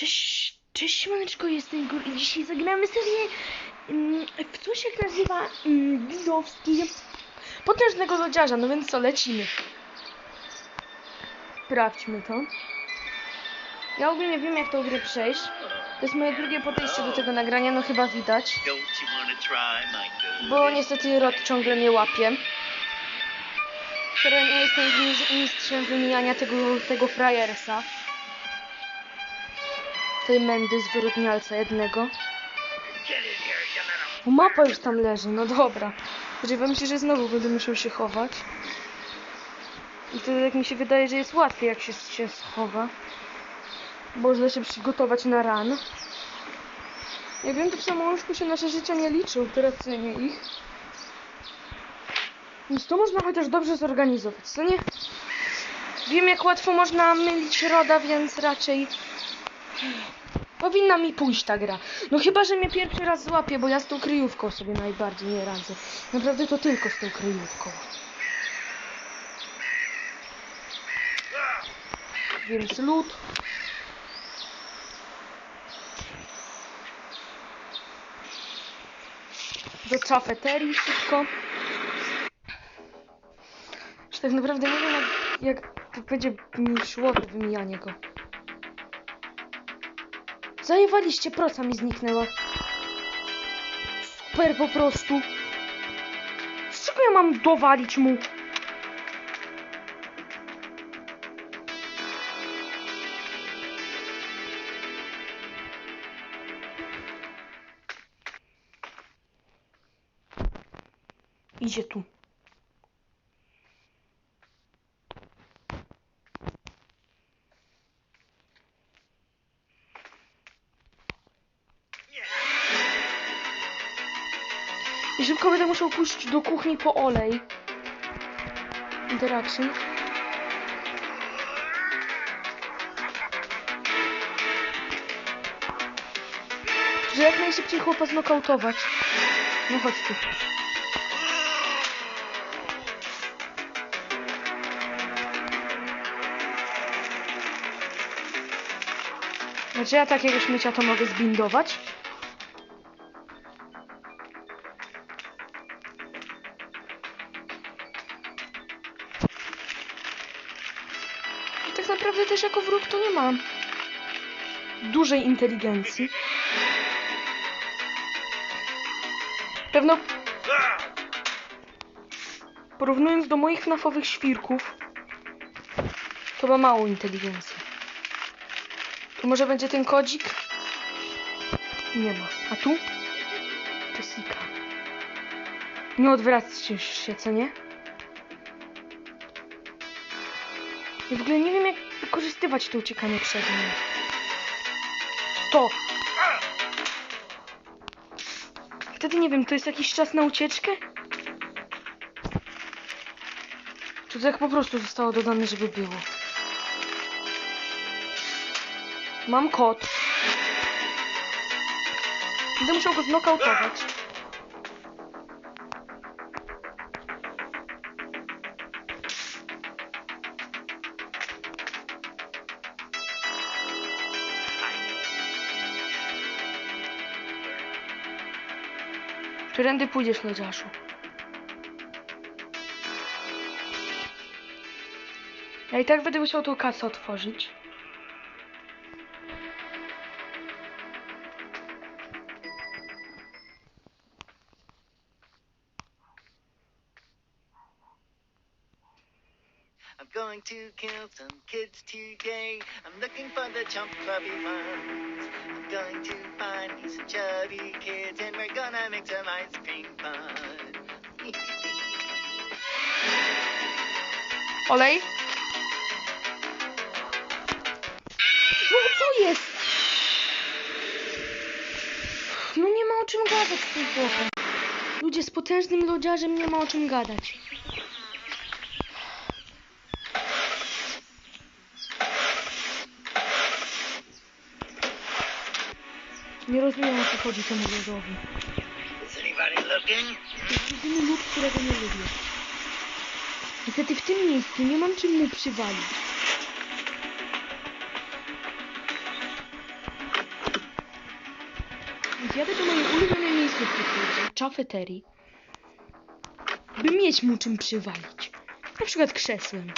Cześć, cześć siemaneczko, jestem Igor i dzisiaj zagramy serię mm, w coś jak nazywa mm, Potężnego Lodziarza, no więc co, lecimy. Sprawdźmy to. Ja ogólnie wiem jak tą grę przejść. To jest moje drugie podejście do tego nagrania, no chyba widać. Bo niestety Rod ciągle mnie łapie. Serio nie jestem mistrz- mistrzem wymijania tego, tego frajersa. Tej mędy zwyrodnialca jednego. Mapa już tam leży, no dobra. Spodziewam się, że znowu będę musiał się chować. I wtedy tak mi się wydaje, że jest łatwiej jak się, się schowa. Źle się przygotować na ran. Ja wiem, to w samolotku się nasze życia nie liczą, teraz cenię ich. Więc to można chociaż dobrze zorganizować, co nie? Wiem, jak łatwo można mylić roda, więc raczej powinna mi pójść ta gra. No chyba, że mnie pierwszy raz złapie, bo ja z tą kryjówką sobie najbardziej nie radzę. Naprawdę to tylko z tą kryjówką. Więc lód. Do cafeterii szybko. Że tak naprawdę nie wiem, jak, jak będzie mi szło wymijanie go. Zajewaliście, proca mi zniknęła. Super po prostu. Z czego ja mam dowalić mu? Idzie tu. I szybko będę musiał pójść do kuchni po olej. Interaction. Że jak najszybciej chłopa znokautować. No chodź tu. Znaczy ja takiego śmiecia to mogę zbindować. Też jako wróg to nie mam dużej inteligencji. Pewno porównując do moich FNAFowych świrków to ma małą inteligencję. Tu może będzie ten kodzik? Nie ma. A tu? Jessica. Nie odwraccie się, co nie? Ja w ogóle nie wiem, jak wykorzystywać to uciekanie przed nim. To! Wtedy nie wiem, to jest jakiś czas na ucieczkę? Czy to tak po prostu zostało dodane, żeby było? Mam kot. Będę musiał go znokautować. Którędy pójdziesz, lodziaszu? Ja i tak będę musiał tą kasę otworzyć. To kill some kids today. I'm looking for the chump clubby ones. Going to find me some chubby kids and we're gonna make some ice cream fun. Olej? No co jest? No nie ma o czym gadać z tym chłopem. Ludzie z potężnym lodziarzem nie ma o czym gadać. chodzi temu lodowi. To jest jedyny lód, którego nie lubię. Niestety w tym miejscu nie mam czym mu przywalić. Zjadę do mojej ulubionej miejscówki twórczej, cafeterii, by mieć mu czym przywalić. Na przykład krzesłem.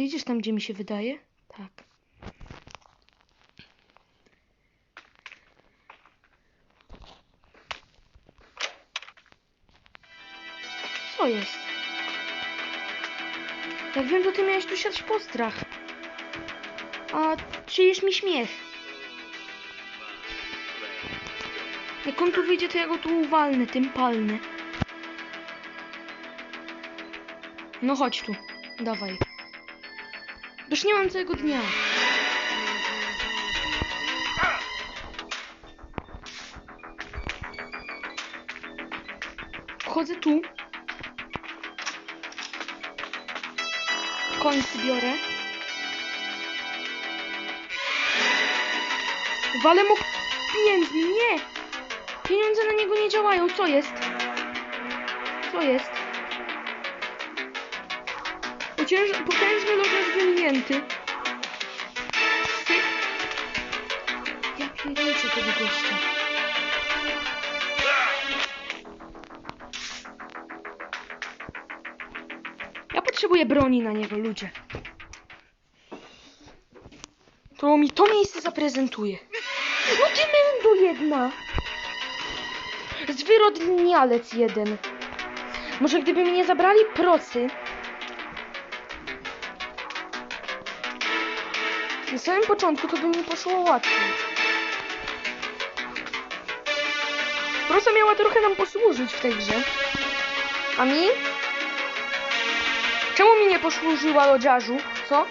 Ty idziesz tam, gdzie mi się wydaje? Tak. Co jest? Jak wiem, to ty miałeś tu siać postrach. A czyjesz mi śmiech? Jak on tu wyjdzie, to ja go tu uwalnę, tym palnę. No chodź tu, dawaj. Już nie mam całego dnia. Wchodzę tu. Końcy biorę. Walę mu pieniędzmi, nie! Pieniądze na niego nie działają, co jest? Co jest? Pocięż, potężny lożarz wymienięty. Cyk. Ja pierdolę tego gościa. Ja potrzebuję broni na niego, ludzie. To mi to miejsce zaprezentuje. No ty mendo jedna! Zwyrodnialec jeden. Może gdyby mi nie zabrali procy, samym początku to by mi poszło łatwiej. Prosa miała trochę nam posłużyć w tej grze. A mi? Czemu mi nie posłużyła lodziarzu? Co?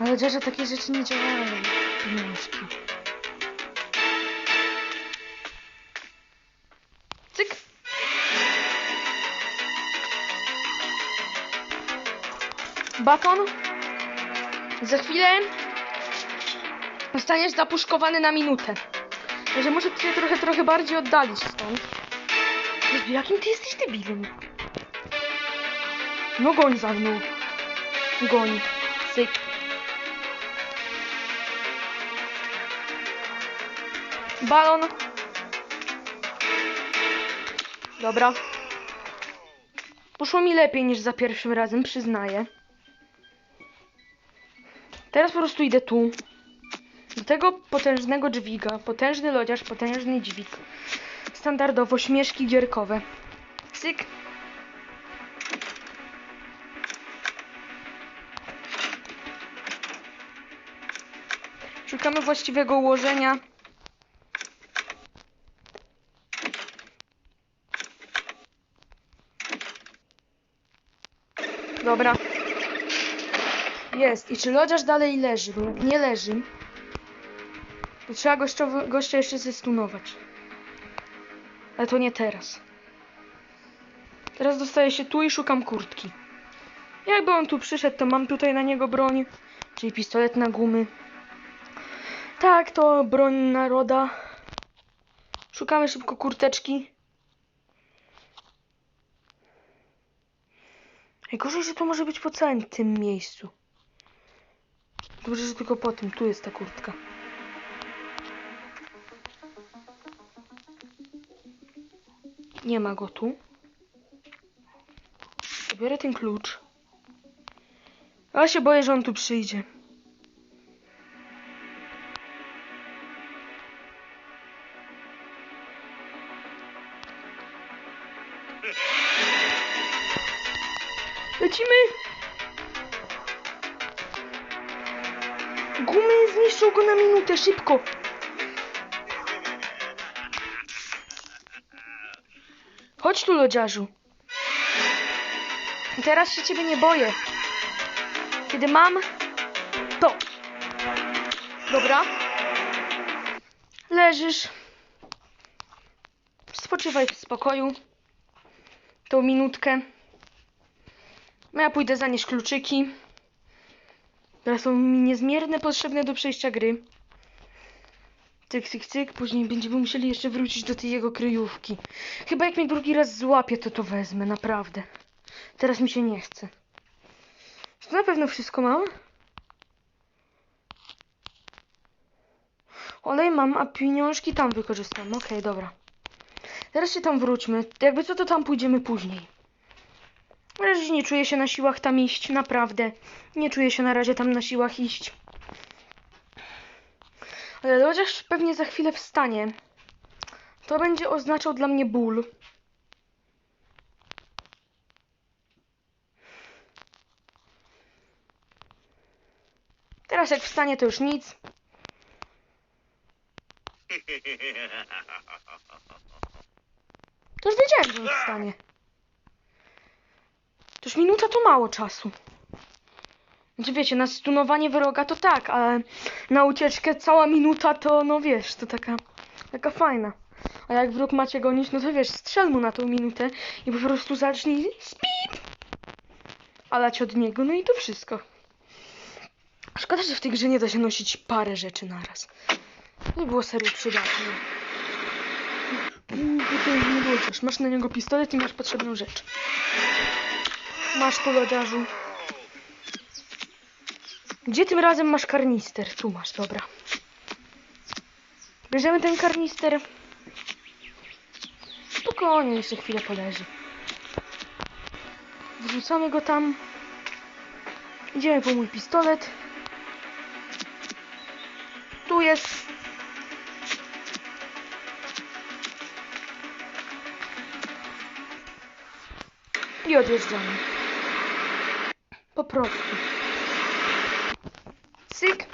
Na lodziarze takie rzeczy nie działają. Pieniążki. Cyk. Baton. Za chwilę zostaniesz zapuszkowany na minutę. Także muszę cię trochę, trochę bardziej oddalić stąd. Jezu, jakim ty jesteś debilem? No goń za mną. Goń. Syk. Balon. Dobra. Poszło mi lepiej niż za pierwszym razem, przyznaję. Teraz po prostu idę tu. Do tego potężnego dźwiga. Potężny lodziarz, potężny dźwig. Standardowo śmieszki gierkowe. Syk. Szukamy właściwego ułożenia. Dobra. Jest. I czy lodziarz dalej leży? Bo jak nie leży, to trzeba gościowy, gościa jeszcze zestunować. Ale to nie teraz. Teraz dostaję się tu i szukam kurtki. Jakby on tu przyszedł, to mam tutaj na niego broń, czyli pistolet na gumy. Tak, to broń naroda. Szukamy szybko kurteczki. Najgorzej, że to może być po całym tym miejscu. Dobrze, że tylko po tym. Tu jest ta kurtka. Nie ma go tu. Biorę ten klucz. Ale się boję, że on tu przyjdzie. Gumy zniszczą go na minutę, szybko! Chodź tu, lodziarzu. Teraz się ciebie nie boję. Kiedy mam to. Dobra. Leżysz. Spoczywaj w spokoju. Tą minutkę. No ja pójdę zanieść kluczyki. Które są mi niezmiernie potrzebne do przejścia gry. Cyk, cyk, cyk. Później będziemy musieli jeszcze wrócić do tej jego kryjówki. Chyba jak mnie drugi raz złapie, to to wezmę, naprawdę. Teraz mi się nie chce. To na pewno wszystko mam? Olej mam, a pieniążki tam wykorzystam. Okej, dobra. Teraz się tam wróćmy. Jakby co, to tam pójdziemy później. Na razie nie czuję się na siłach tam iść, naprawdę. Nie czuję się na razie tam na siłach iść. Ale chociaż pewnie za chwilę wstanie. To będzie oznaczał dla mnie ból. Teraz jak wstanie, to już nic. To już wiedziałem, że on wstanie. To minuta to mało czasu. Znaczy wiecie, na stunowanie wroga to tak, ale na ucieczkę cała minuta to, no wiesz, to taka, taka fajna. A jak wróg macie gonić, no to wiesz, strzel mu na tą minutę i po prostu zacznij spip! Alać od niego, no i to wszystko. Szkoda, że w tej grze nie da się nosić parę rzeczy naraz. To by było serio przydatne. Mm, Tutaj nie włączasz. Masz na niego pistolet i masz potrzebną rzecz. Masz po lodziarzu. Gdzie tym razem masz karnister? Tu masz, dobra. Bierzemy ten karnister. Spokojnie, jeszcze chwilę poleży. Wrzucamy go tam. Idziemy po mój pistolet. Tu jest. I odjeżdżamy. Po prostu. Cyk.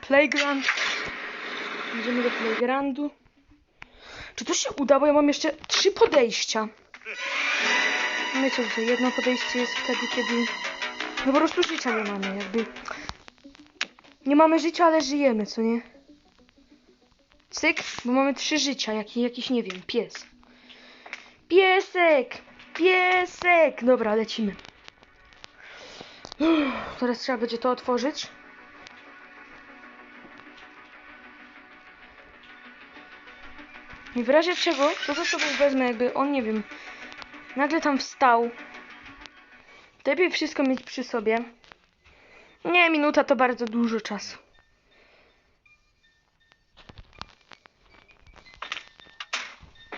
Playground. Idziemy do playgroundu. Czy to się uda, bo ja mam jeszcze trzy podejścia. Wiecie, że jedno podejście jest wtedy, kiedy no po prostu życia nie mamy, jakby. Nie mamy życia, ale żyjemy, co nie? Cyk, bo mamy trzy życia, jaki, jakiś, nie wiem, pies. Piesek! Piesek! Dobra, lecimy. Uff, teraz trzeba będzie to otworzyć. I w razie czego, to ze sobą wezmę, jakby on, nie wiem, nagle tam wstał. Lepiej wszystko mieć przy sobie. Nie, minuta to bardzo dużo czasu.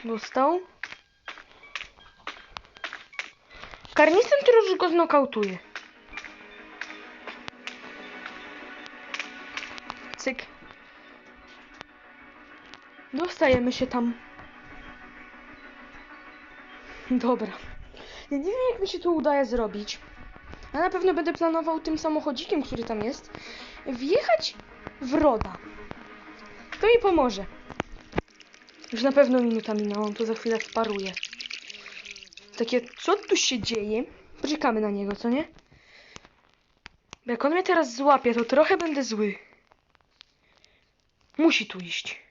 Dostał. Karnisem to już go znokautuje. Cyk. Dostajemy się tam. Dobra. Ja nie wiem, jak mi się to udaje zrobić. Ja na pewno będę planował tym samochodzikiem, który tam jest, wjechać w roda. To mi pomoże. Już na pewno minuta minęła, tu za chwilę wparuje. Takie, co tu się dzieje? Poczekamy na niego, co nie? Bo Jak on mnie teraz złapie, to trochę będę zły. Musi tu iść.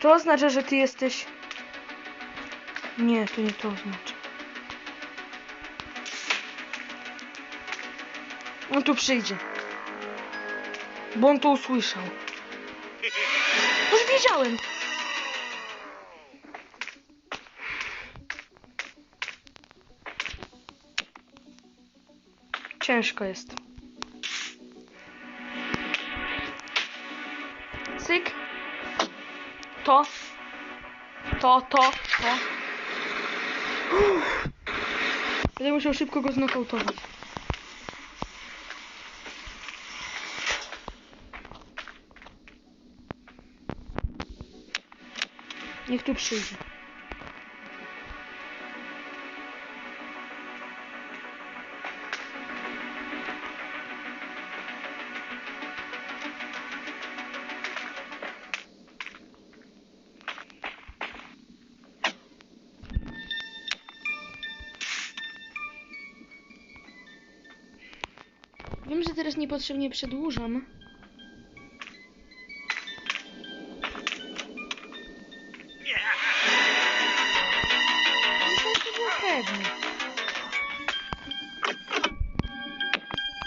To oznacza, że ty jesteś... Nie, to nie to oznacza. On tu przyjdzie. Bo on to usłyszał. Już wiedziałem. Ciężko jest. to. To, to, to. Uff. Będę musiał szybko go znokautować. Niech tu przyjdzie. Wiem, że teraz niepotrzebnie przedłużam. Pewne.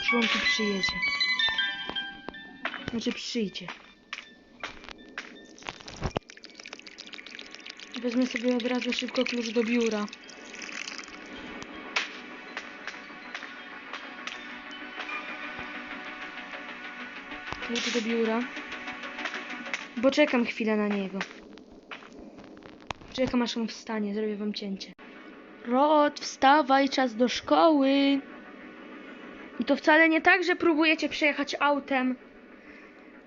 Że on tu przyjedzie. Znaczy przyjdzie. Wezmę sobie od razu szybko klucz do biura. Klucz do biura. Bo czekam chwilę na niego. Czekam aż on wstanie, zrobię wam cięcie. Rod, wstawaj, czas do szkoły. I to wcale nie tak, że próbujecie przejechać autem.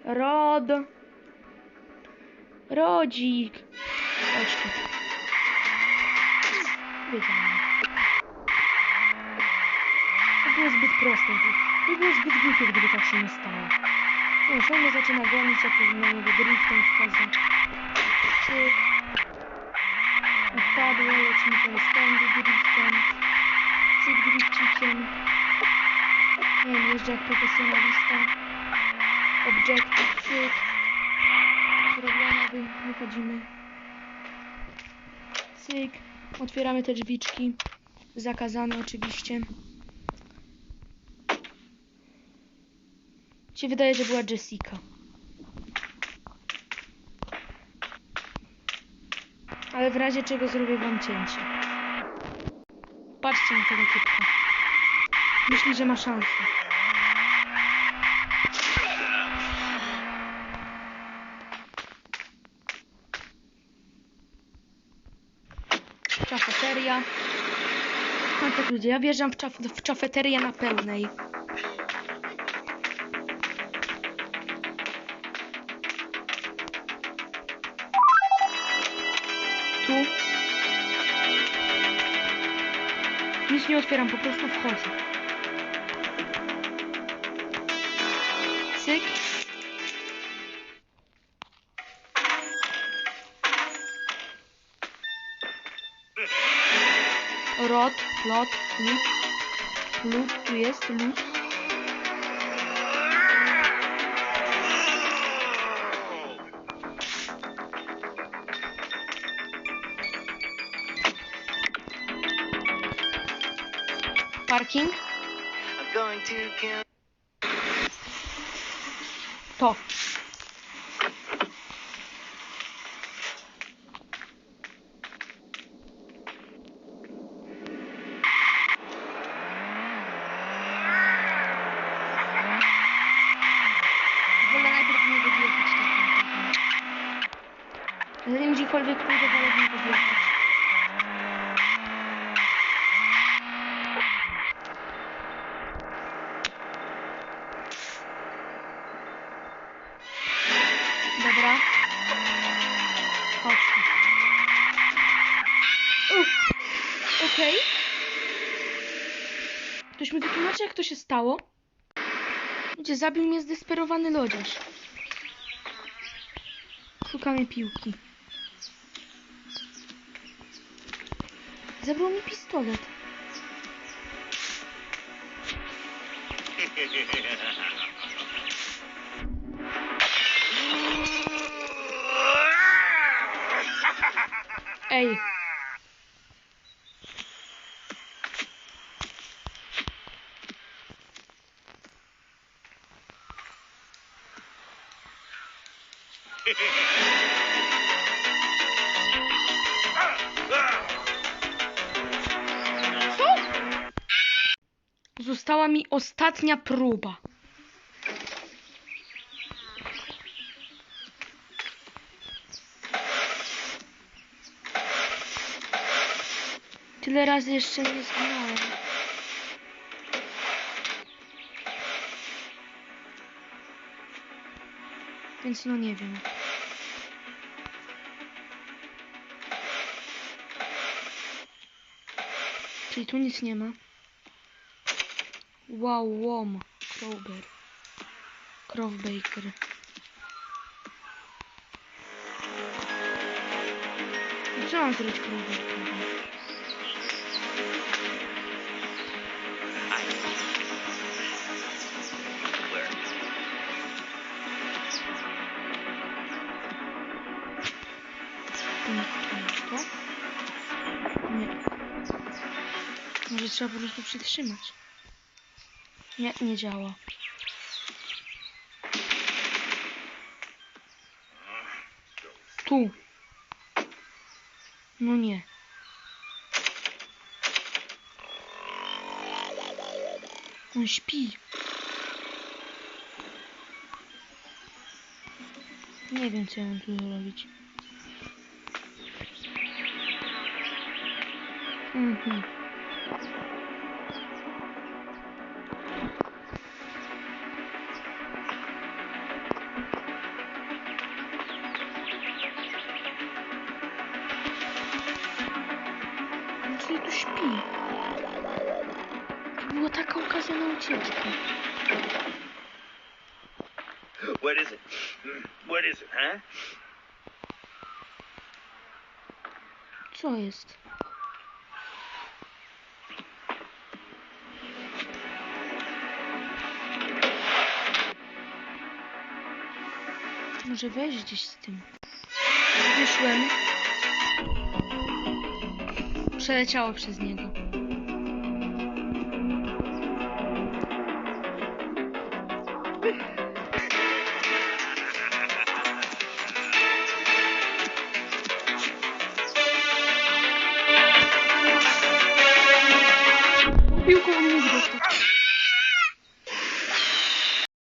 Rod. Rodzik. Chodź tu. Wiedziałam. To było zbyt proste. To było zbyt głupie, gdyby tak się nie stało. On mnie zaczyna gonić, jak na niego driftem wchodzę. Cyk. Odpadło, lecimy teraz tędy driftem. Cyk drifcikiem. Nie wiem, jeżdżę jak profesjonalista. Objective, cyk. Zrobione, wy, wychodzimy. Cyk. Otwieramy te drzwiczki. Zakazane oczywiście. Się wydaje, że była Jessica. Ale w razie czego zrobię wam cięcie. Patrzcie na tego typka. Myśli, że ma szansę. Czafeteria. No tak ludzie, ja wjeżdżam w, czaf w na pełnej. Nie otwieram, po prostu wchodzę. Cyk. Rot, lot, lód. Lód, tu jest lód. Parking. I'm going to kill. To. Wolę najpierw w niego wjechać tak naprawdę. Zanim gdziekolwiek pójdę, wolę w niego wjechać. Dobra. Chodź. Uff. Okej. Ktoś mi wytłumaczy, jak to się stało? Gdzie zabił mnie zdesperowany lodziarz. Szukamy piłki. Zabrał mi pistolet. Ej. Została mi ostatnia próba. Ile razy jeszcze nie zginąłem. Więc no nie wiem. Czyli tu nic nie ma. Wow, łom. Crowber. Crowbaker. Co mam zrobić crowbaker? Może trzeba po prostu przytrzymać. Nie, nie działa. Tu. No nie. On śpi. Nie wiem, co ja mam tu zrobić. Mhm. On sobie tu śpi. To była taka okazja na ucieczkę. What is it? What is it, huh? Co jest? Może weź gdzieś z tym. Wyszłem. Przeleciało przez niego.